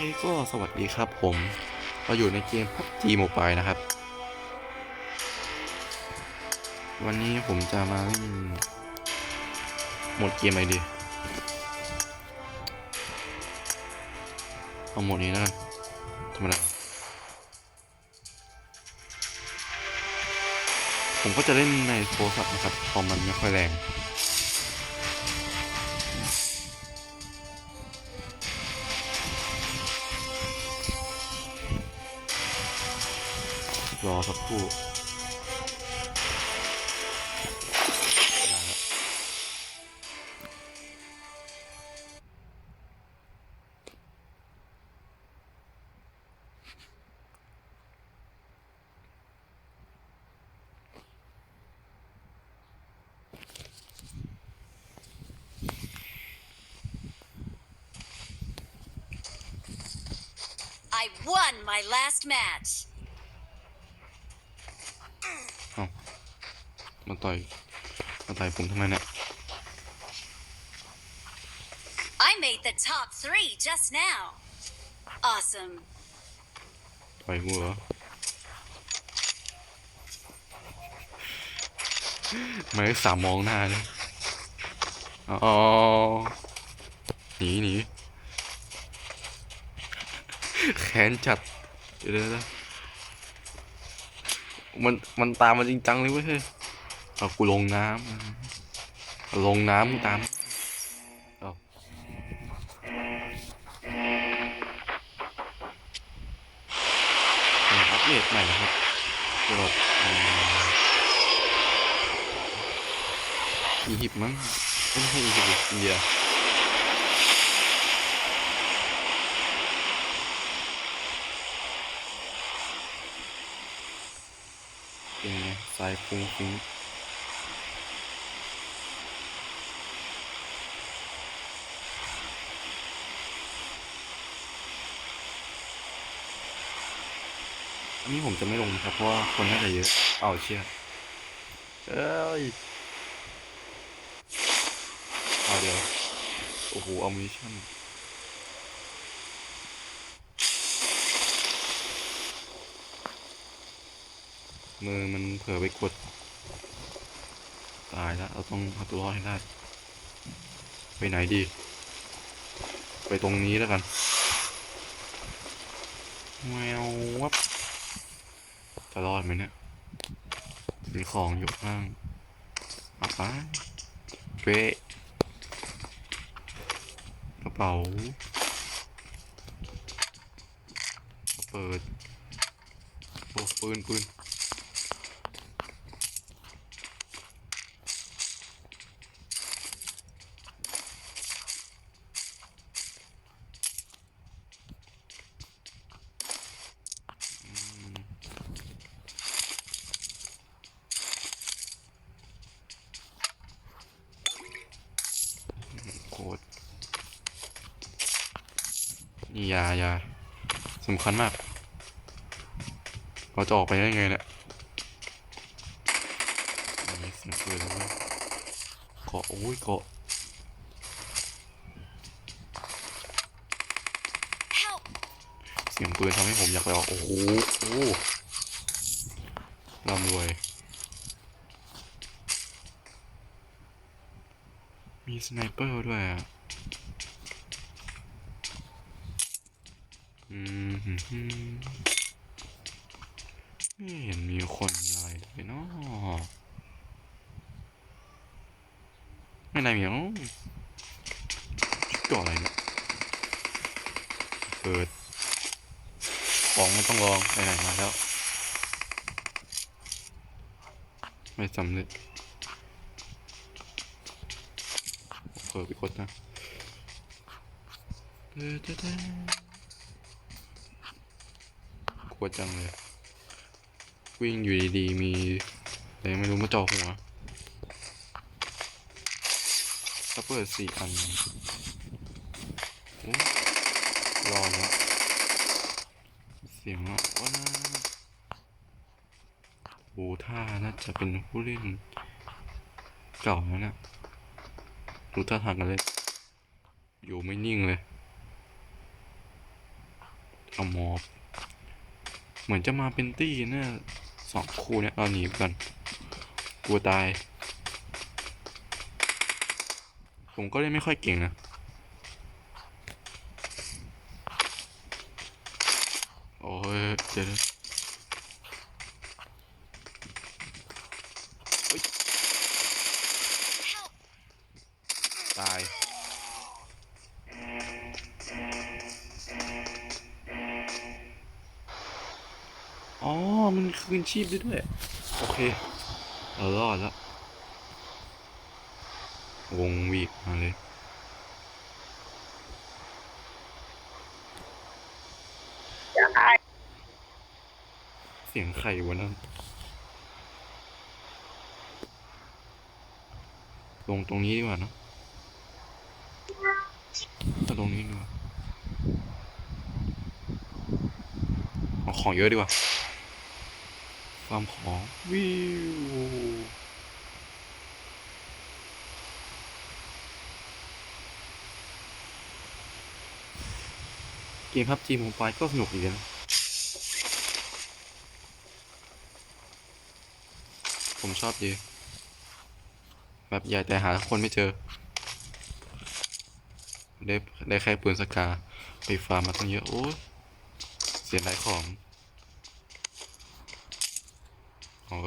ก็สวัสดีครับผม เราอยู่ในเกม PUBG Mobile นะครับ วันนี้ผมจะมาเล่นหมดเกมอะไรดี เอาหมดนี้แล้วกันธรรมดาผมก็จะเล่นในโทรศัพท์นะครับเพอมันไม่ค่อยแรง รอสักครู่ได้แล้ว I won my last match. มา ต่อยมาต่อยผมทำไมเนี่ย I made the top three just now. Awesome. ต่อยกูเหรอหมายเลขสามมองหน้าเลยอ๋อหนีหนีแขนจัดเดี๋ยวเดี๋ยวเดี๋ยวมันมันตามมาจริงจังเลยเว้ย เอากูลงน้ำลงน้ำตามเอาอัปเดตใหม่นะครับสำหรับเอ่ออียิปต์มั้งไม่ใช่อียิปต์อินเดียเป็นไงสายฟุ้งฟิ้ง อันนี้ผมจะไม่ลงนะครับเพราะว่าคนน่าจะเยอะ เอาเชี่ยเอ้ยเอาเดี๋ยวโอ้โหเอามิชั่นมือมันเผลอไปกด ตายแล้วเราต้องเอาตัวรอดให้ได้ ไปไหนดี ไปตรงนี้แล้วกันแมววับ รอดไหมเนี่ยมีของอยู่ข้างเอาไปเป๊ะกระเป๋าเปิดโอ้ปืนปืน โคตรนี่ยายา สำคัญมาก เราจะออกไปได้ไงเนี่ยอันนี้เสียงปืนแล้วเว้ยเกาะโอ้ยเกาะ Help! เสียงปืนทำให้ผมอยากไปออก โอ้โหโอ้โหร่ำรวย มีสไนเปอร์ด้วยอะ อืมหืมหืม ไม่เห็นมีคนอะไรเลยเนาะไม่นายเหมียวตัวอะไรเนี่ยเปิดของไม่ต้องลองไปไหนมาแล้ว ไม่สำเร็จเปิดไปกดนะเออเด้ ลัวจังเลย วิ่งอยู่ดีๆ มีอะไรไม่รู้มาจ่อหัวถ้าเปิดสี่อันอรอแล้วเสียงว่าว่าน่าโอ้ท่าน่าจะเป็นผู้เล่นเก่าแล้วนะดูท่าทางกันเลย อยู่ไม่นิ่งเลยเอามอบ เหมือนจะมาเป็นตี้เนี่ยสองคู่เนี่ยเราหนีก่อนกลัวตาย ผมก็เล่นไม่ค่อยเก่งนะโอ้ยเดี๋ยว มันชีพได้ด้วย โอเค เรารอดแล้ว วงวีกมาเลยเสียงไข่วะนั่นลงตรงนี้ดีกว่านะเอาตรงนี้ดีกว่าเอาของเยอะดีกว่า ฟามของวิวเกมพับจีโมบายก็สนุกดีนะ ผมชอบดี แบบใหญ่แต่หาคนไม่เจอ ได้ได้แค่ปืนสกา ไปฟาร์มมาตั้งเยอะ โอ้ยเสียดายของ ขอ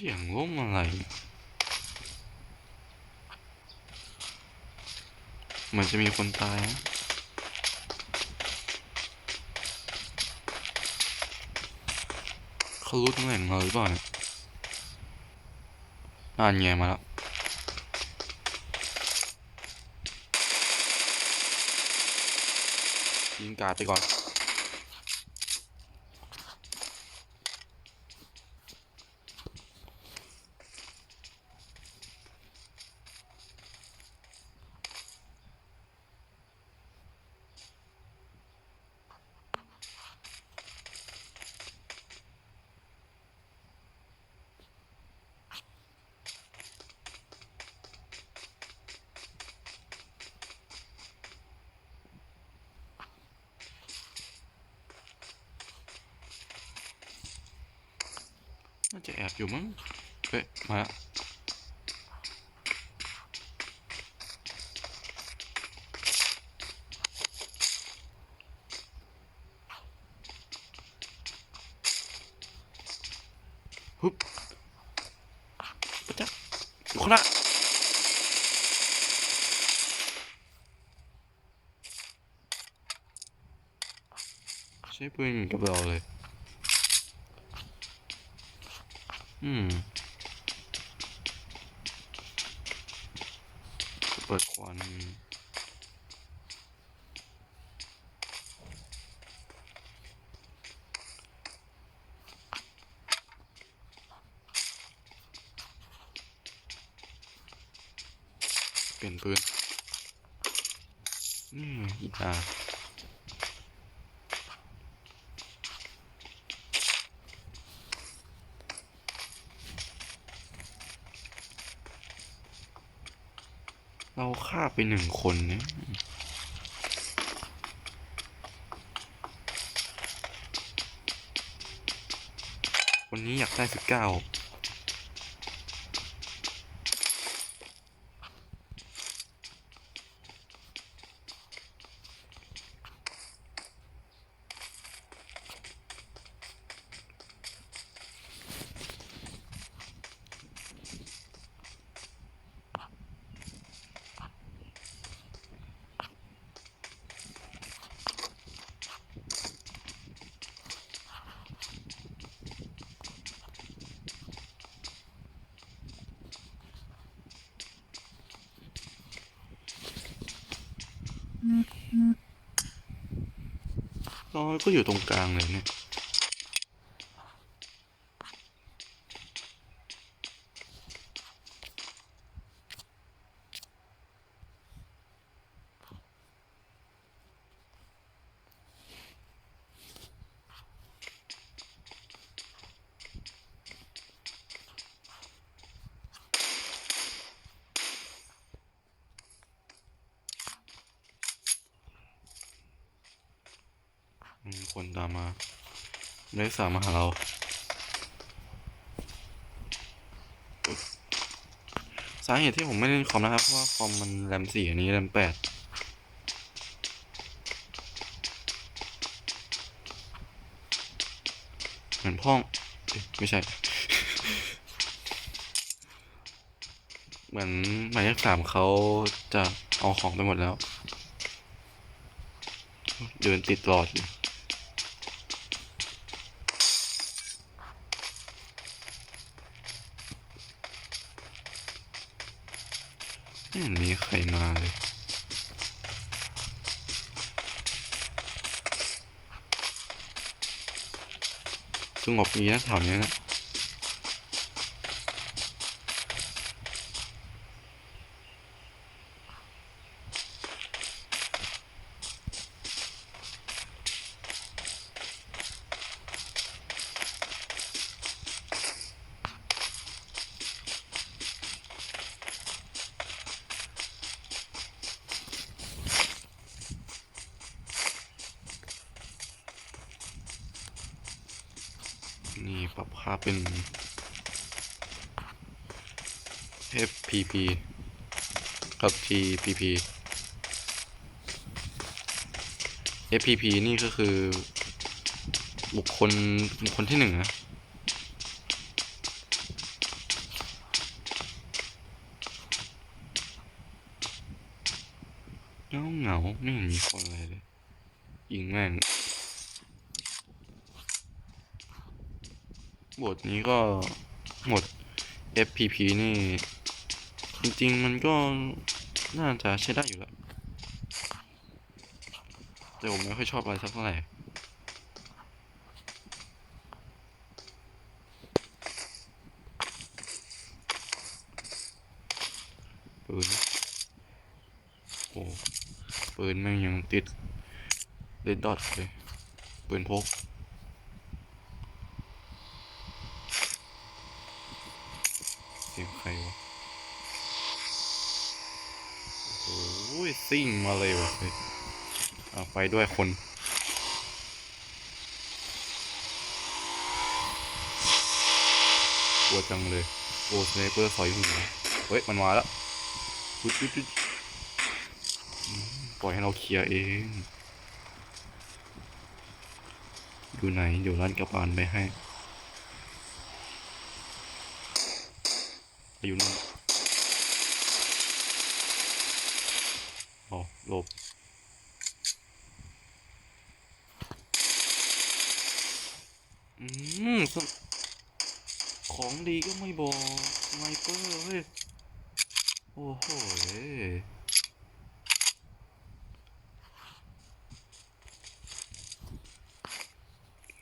สียเสียงล้มอะไร เหมือนจะมีคนตายนะเขารู้ตำแหน่งเราหรือเปล่าเนี่ยอ่านแง่มาแล้วยิงกาดไปก่อน จะแอบอยู่มั้งเฮ้ยมาฮึบปะจ๊ะอยู่ข้างหน้าใช้ปืนกับเราเลย อืม เปิดควันเปลี่ยนปืนนี่ไงอีตา เราฆ่าไปหนึ่งคนเนี่ยวันนี้อยากได้สิบเก้า อ๋อก็อยู่ตรงกลางเลยเนี่ย นักศึกษามาหาเรา สาเหตุที่ผมไม่เล่นคอมนะครับ เพราะว่าคอมมันแรมสี่อันนี้แรมแปดเหมือนพ่องไม่ใช่ เหมือนหมายเลขสามเขาจะเอาของไปหมดแล้ว เดินติดหลอดอยู่ งบดีนะแถวเนี้ยนะาเป็น FPP กับ TPP FPP นี่ก็คือ บุคคลบุคคลที่หนึ่งนะ เงาเงาไม่เห็นมีคนอะไรเลย ยิงแม่ง บทนี้ก็หมด FPP นี่ จริงๆ มันก็น่าจะใช้ได้อยู่แล้ว แต่ผมไม่ค่อยชอบอะไรสักเท่าไหร่ปืนโอ้ปืนแม่งยังติดเลดดอทเลยปืนพก เสียงใครวะ โอ้โหซิ่งมาเลยวะเฮ้ยเอาไปด้วยคนกลัวจังเลย โอ้สไนเปอร์สอยหัวเฮ้ย มันมาแล้วปล่อยให้เราเคลียร์เอง อยู่ไหนเดี๋ยวร้านกระปานไปให้ อยู่นู่นอ๋อหลบ อืมสของดีก็ไม่ บอกไนเปอร์เฮ้ย โอ้โหเอ้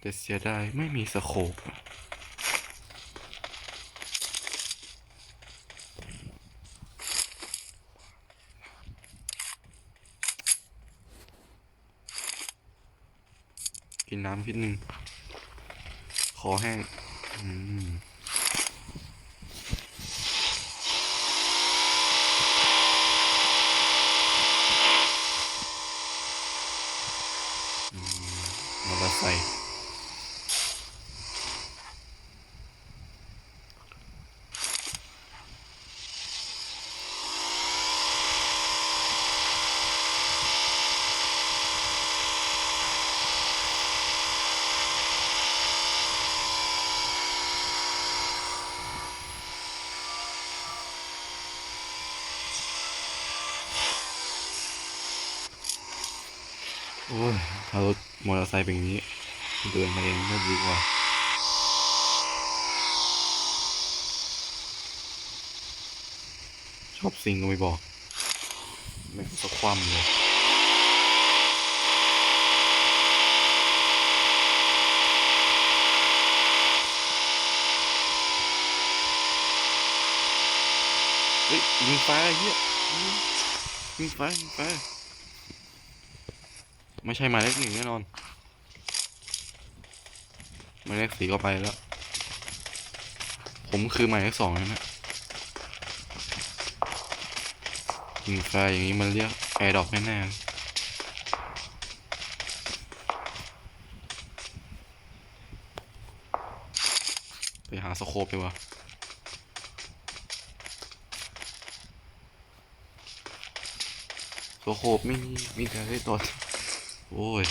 แต่เสียดายไม่มีสโคปอะกินน้ำนิดนึงคอแห้ง อืม โอ้ยถ้ารถมอเตอร์ไซค์เป็นอย่างนี้เดินมาเองน่าดีกว่าชอบสิงก็ไม่บอกไม่สะความเลยเฮ้ยิงฟ้เฮียยิงฟ้ายิงฟ้ ไม่ใช่หมายเลขหนึ่งแน่นอนหมายเลขสี่ก็ไปแล้ว ผมคือหมายเลขสองนะฮะยิงฟ้าอย่างนี้มันเรียกแอร์ดอกแน่ๆไปหาสโคปไปวะโซโคบไม่มีมีแต่ได้ตัว โอ้ย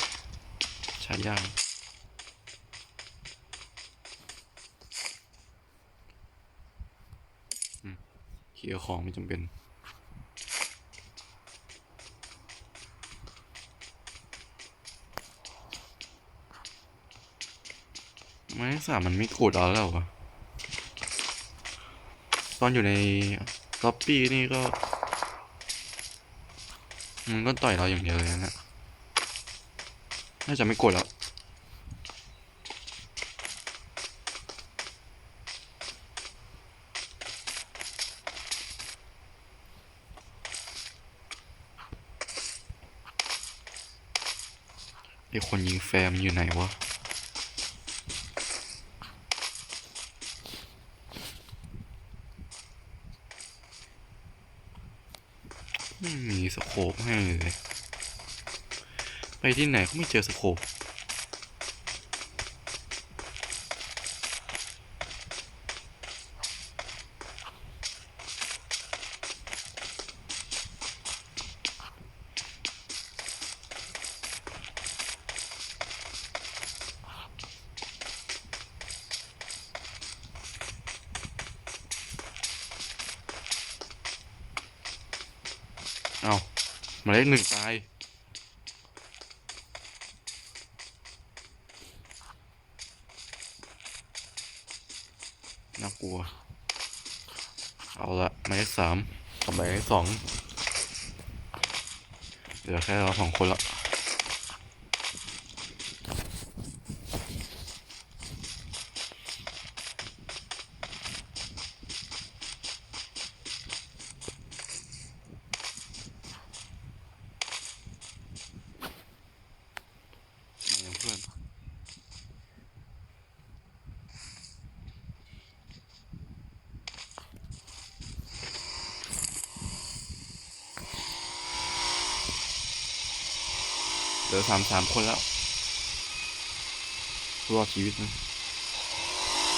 ใช้ยากเคลียร์ของไม่จำเป็นไม่สามมันไม่กดเอาแล้ววะตอนอยู่ในล็อบบี้นี่ก็ มันก็ต่อยเราอย่างเดียวเลยนะ น่าจะไม่กดแล้ว ไอคนยิงแฟมอยู่ไหนวะไม่มีสโคปให้เลย ไปที่ไหนก็ไม่เจอสโคปเอามาเลขหนึ่งตาย สามกับหมายเลขสองเหลือแค่เราสองคนละ มายังเพื่อน เหลือ สามสามคนแล้วรอดชีวิตนะ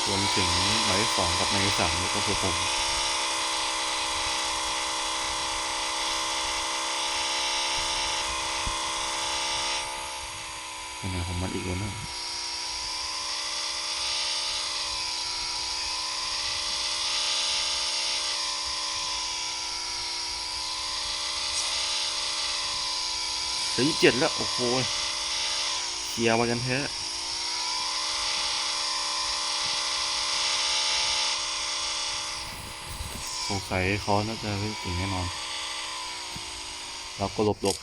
รวมถึงหมายเลขสองกับหมายเลขสามแล้วก็คือผมยังไงผมมันอีกแล้วนะ เหลือยี่สิบเจ็ดแล้ว โอ้โหเคลียร์มากันแท้สงสัยเขาน่าจะเล่นเก่งแน่นอน เราก็หลบหลบ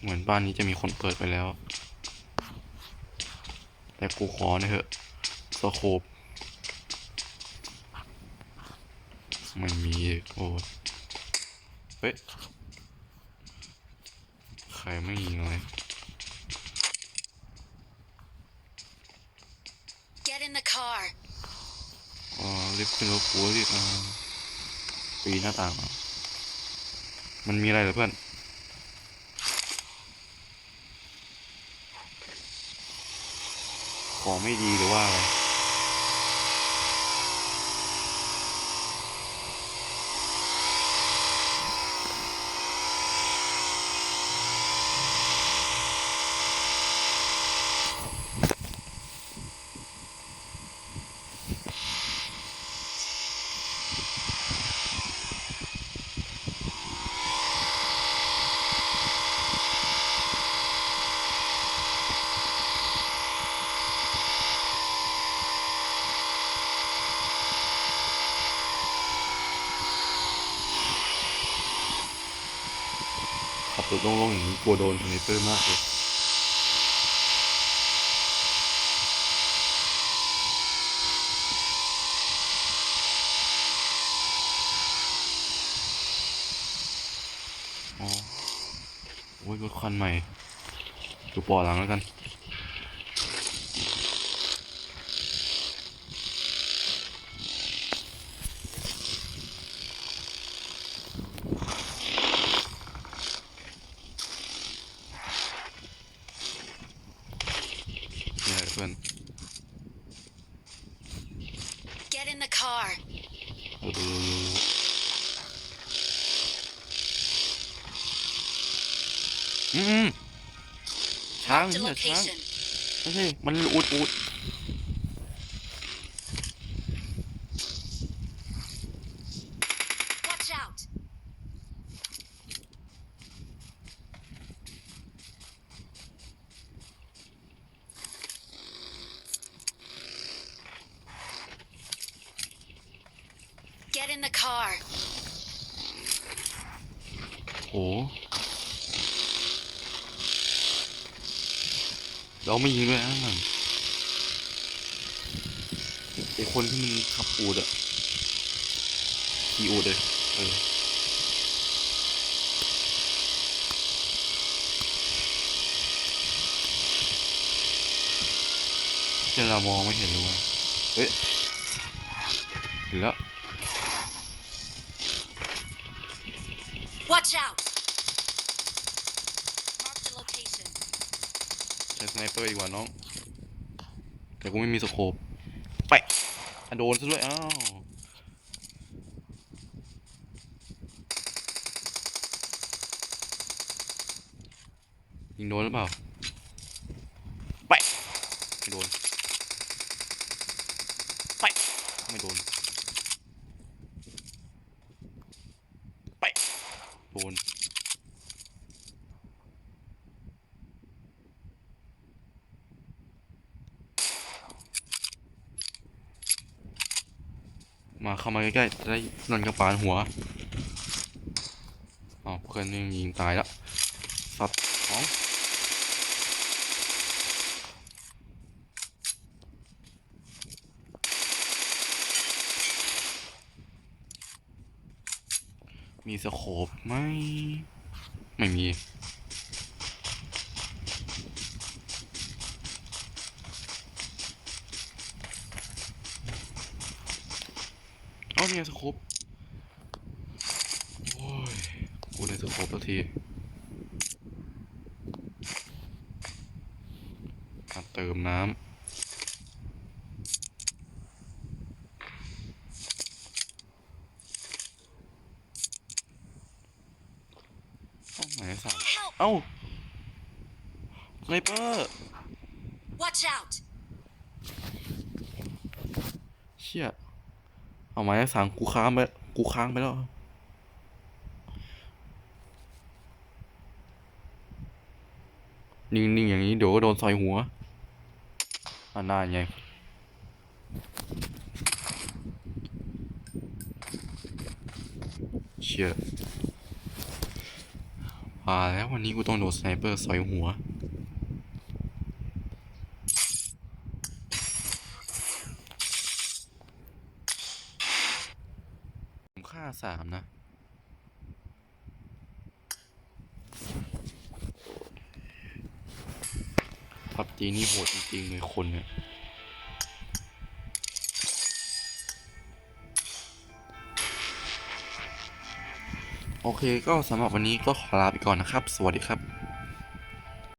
เหมือนบ้านนี้จะมีคนเปิดไปแล้ว แต่กูขอนะเถอะสโคปไม่มี โอ้ เฮ้ย ใครไม่ยิงเลย Get in the car. อ๋อรีบขึ้นรถกูรีบมาปีนหน้าต่างมามันมีอะไรเหรอเพื่อนของไม่ดีหรือว่าอะไร โล่งๆอย่างนี้กลัวโดนเทอร์เนเตอร์มากเลยโอ้ยรถคันใหม่ดูปอหลังแล้วกัน เนี่ยเพื่อน Get in the car. เอออืมช้าง Marked a เนี่ยช้าง location. ไม่ใช่มันอูดอูด Watch out. Get in the car. โห เราไม่ยิงด้วยนะไอคนที่มันขับอูดอะขี่อูดเลยเออเดี๋ยวเรามองไม่เห็นเลยว่าเฮ้ย ว่าน้อง แต่กูไม่มีสโคปไปโดนซะด้วย อ้าวยิงโดนหรือเปล่า ไป ไม่โดน ไป ไม่โดน ไปะโดน มา เข้ามาใกล้ๆจะได้นอนกระปานหัวอ๋อเพื่อนยังยิงตายแล้วสัตว์ของมีสโคปไหมไม่มี เอาเนี่ยสโคปโอ้ยกูได้สโคปแล้วทีมาเติมน้ำเอาไหนสาม Help. เอ้าสไนเปอร์ Watch out. เชี่ย เอาไม้สามกูค้างไปกูค้างไปแล้วนิ่งๆอย่างนี้เดี๋ยวก็โดนซอยหัวอ่าน่าไงเชี่ยมาแล้ววันนี้กูต้องโดนสไนเปอร์ซอยหัว สามนะ พับจีนี่โหดจริงๆเลยคนเนี่ยโอเคก็สำหรับวันนี้ก็ขอลาไปก่อนนะครับ สวัสดีครับ